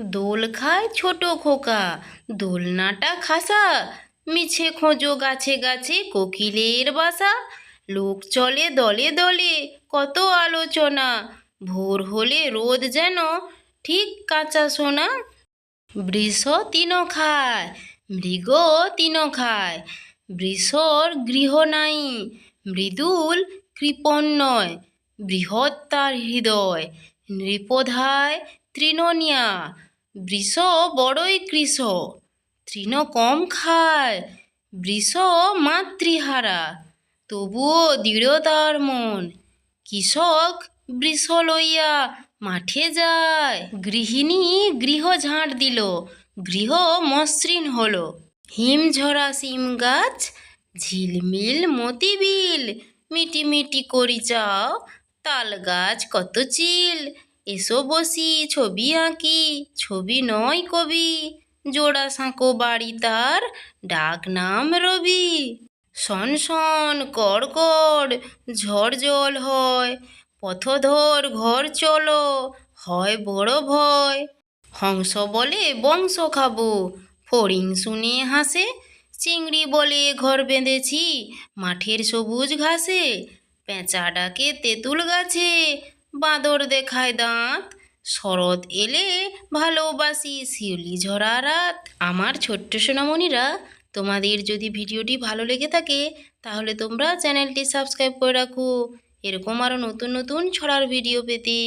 দোল খায় ছোট খোকা, দোলনাটা খাসা, মিছে খোঁজো গাছে গাছে কোকিলের বাসা। লোক চলে দলে দলে, কত আলোচনা, ভোর হলে রোদ যেন ঠিক কাঁচা সোনা। বৃষ তিন খায়, মৃগ তিন খায়, বৃষর গৃহ নাই, মৃদুল কৃপণ নয়, বৃহৎ তার হৃদয়, নৃপধায় তৃণনিয়া। বৃষ বড়ই কৃষ, তৃণ কম খায়, বৃষ মাতৃহারা। তবুও দৃঢ় তার মন, কৃষক বৃষ লইয়া মাঠে যায়। গৃহিণী গৃহ ঝাঁট দিল, গৃহ মসৃণ হলো। হিমঝরা সিম গাছ, ঝিলমিল মতিবিল। মিটি মিটি করি চাও, তাল গাছ কত চিল। এসো বসি, ছবি আঁকি। ছবি নয় কবি, জোড়া সাঁকো বাড়ি তার, ডাক নাম রবি। শন শন কড় কড় ঝড় জল হয়, পথধর ঘর চলো, হয় বড় ভয়। হংস বলে বংশ খাব, ফড়িং শুনে হাসে, চিংড়ি বলে ঘর বেঁধেছি, মাঠের সবুজ ঘাসে, পেঁচা ডাকে তেঁতুল গাছে বাঁদর দেখায় দাঁত। শরৎ এলে ভালোবাসি শিউলি ঝরা রাত। আমার ছোট্ট সোনামণিরা, তোমাদের যদি ভিডিওটি ভালো লেগে থাকে, তাহলে তোমরা চ্যানেলটি সাবস্ক্রাইব করে রাখো। এরকম আরও নতুন নতুন ছড়ার ভিডিও পেতে।